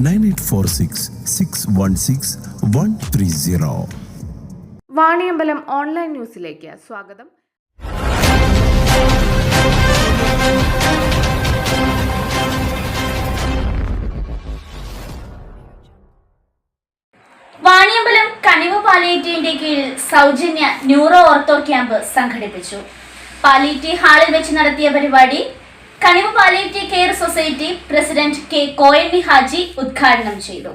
Nine eight four six six one six one three zero. Vaniyambalam online ന്യൂസിലേക്ക് സ്വാഗതം. വാണിയമ്പലം കണിവ് പാലിയേറ്റീവിന്റെ കീഴിൽ സൗജന്യ ന്യൂറോ ഓർത്തോ ക്യാമ്പ് സംഘടിപ്പിച്ചു. പാലിയേറ്റീവ് ഹാളിൽ വെച്ച് നടത്തിയ പരിപാടി Kaniv palliative care society president K Koyanni Haji ഉദ്ഘാടനം ചെയ്തു.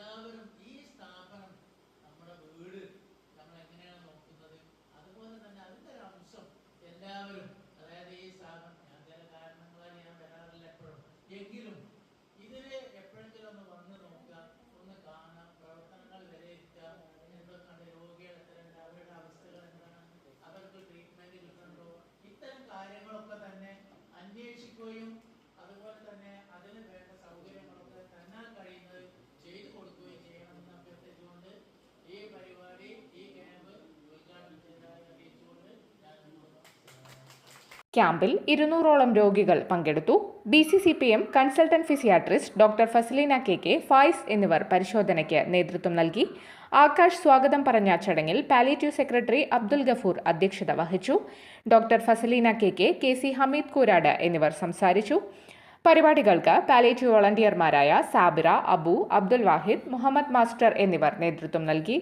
lover of ക്യാമ്പിൽ ഇരുന്നൂറോളം രോഗികൾ പങ്കെടുത്തു. D C C P M consultant physiatrist doctor Fazalina K K Faiz എന്നിവർ പരിശോധനയ്ക്ക് നേതൃത്വം നൽകി. ആകാശ് സ്വാഗതം പറഞ്ഞ ചടങ്ങിൽ പാലിയേറ്റീവ് സെക്രട്ടറി അബ്ദുൽ ഗഫൂർ അധ്യക്ഷത വഹിച്ചു. Doctor Fazalina K K K C Hameed Koorad എന്നിവർ സംസാരിച്ചു. പരിപാടികൾക്ക് പാലിയേറ്റീവ് വോളണ്ടിയർമാരായ സാബിറ അബു അബ്ദുൽ വാഹിദ് മുഹമ്മദ് മാസ്റ്റർ എന്നിവർ നേതൃത്വം നൽകി.